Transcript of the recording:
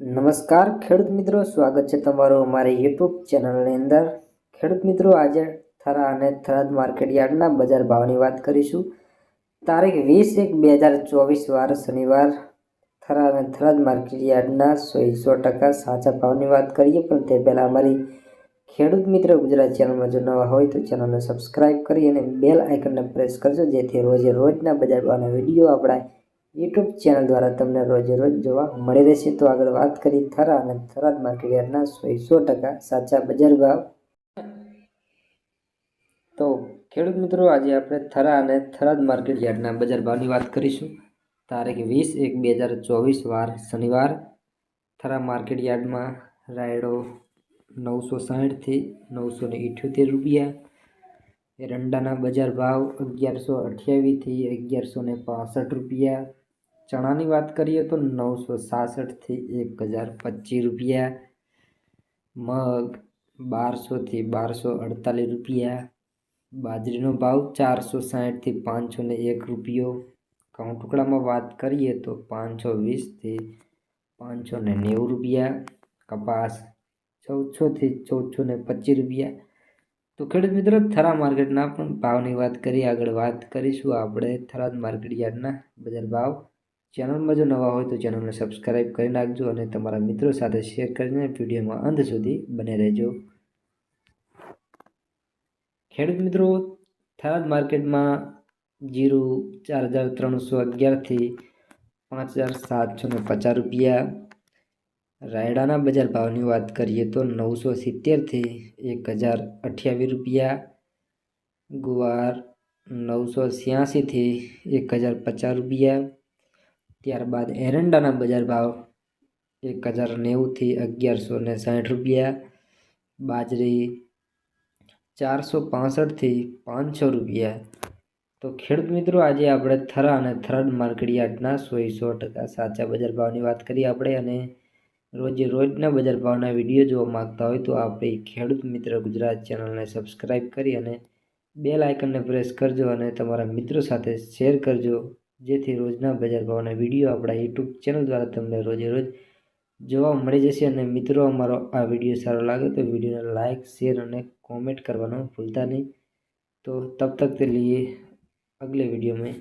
નમસ્કાર, ખેડૂત મિત્રો. સ્વાગત છે તમારું અમારી યુટ્યુબ ચેનલની અંદર. ખેડૂત મિત્રો, આજે થરા અને થરાદ માર્કેટ યાર્ડના બજાર ભાવની વાત કરીશું. તારીખ વીસ એક બે હજાર ચોવીસ વાર શનિવાર થરા અને થરાદ માર્કેટ યાર્ડના સો સો ટકા સાચા ભાવની વાત કરીએ. પણ તે પહેલાં અમારી ખેડૂત મિત્ર ગુજરાત ચેનલમાં જો નવા હોય તો ચેનલને સબસ્ક્રાઈબ કરી અને બેલ આઇકનને પ્રેસ કરજો. જેથી રોજે રોજના બજાર ભાવના વીડિયો આપણા યુટ્યુબ ચેનલ દ્વારા તમને રોજે રોજ જોવા મળી રહેશે. તો આગળ વાત કરી થરા અને થરાદ માર્કેટ યાર્ડના સો ટકા સાચા બજાર ભાવ. તો ખેડૂત મિત્રો, આજે આપણે થરા અને થરાદ માર્કેટ યાર્ડના બજાર ભાવની વાત કરીશું. તારીખ વીસ એક બે હજાર ચોવીસ, વાર શનિવાર. થરા માર્કેટ યાર્ડમાં રાયડો નવસો સાહીઠથી નવસો ને ઇઠ્યોતેર રૂપિયા એરંડાના બજાર ભાવ અગિયારસો અઠ્યાવીસથી અગિયારસો ને પાસઠ રૂપિયા. ચણાની વાત કરીએ તો નવસો સાસઠથી એક હજાર પચીસ રૂપિયા. મગ બારસોથી બારસો અડતાલીસ રૂપિયા. બાજરીનો ભાવ ચારસો સાહીઠથી પાંચસો ને એક રૂપિયો. ઘઉં ટુકડામાં વાત કરીએ તો પાંચસો વીસથી પાંચસો ને નેવું રૂપિયા. કપાસ ચૌદસોથી ચૌદસો ને પચીસ રૂપિયા. તો ખેડૂત મિત્રો થરા માર્કેટના પણ ભાવની વાત કરી, આગળ વાત કરીશું. આપણે થરાદ માર્કેટ યાર્ડના બજાર ભાવ. ચેનલમાં જો નવા હોય તો ચેનલને સબસ્ક્રાઈબ કરી નાખજો અને તમારા મિત્રો સાથે શેર કરીને વિડીયોમાં અંત સુધી બને રહેજો. ખેડૂત મિત્રો, થરાદ માર્કેટમાં જીરું ચાર હજાર ત્રણસો અગિયારથી પાંચ હજાર સાતસો ને પચાસ રૂપિયા રાયડાના બજાર ભાવની વાત કરીએ તો નવસો સિત્તેરથી એક હજાર અઠ્યાવીસ રૂપિયા, ગુવાર નવસો છ્યાસીથી એક હજાર પચાસ રૂપિયા, ત્યારબાદ એરંડાના બજાર ભાવ એક હજાર નેવુંથી અગિયારસો ને સાઠ રૂપિયા, બાજરી ચારસો પાસઠથી પાંચસો રૂપિયા. તો ખેડૂત મિત્રો, આજે આપણે થરા અને થરડ માર્કેટ યાર્ડના સો ટકા સાચા બજાર ભાવની વાત કરીએ આપણે અને રોજે રોજના બજાર ભાવના વીડિયો જોવા માગતા હોય તો આપણે ખેડૂત મિત્ર ગુજરાત ચેનલને સબસ્ક્રાઇબ કરી અને બેલ આઇકનને પ્રેસ કરજો અને તમારા મિત્રો સાથે શેર કરજો. જેથી રોજના બજાર ભાવના વીડિયો આપણા યુટ્યુબ ચેનલ દ્વારા તમને રોજે રોજ જોવા મળી જશે અને મિત્રો, અમારો આ વીડિયો સારો લાગે તો વિડીયોને લાઇક શેર અને કોમેન્ટ કરવાનું ભૂલતા નહીં. તો તબ તક તે લઈએ અગલે વીડિયો મેં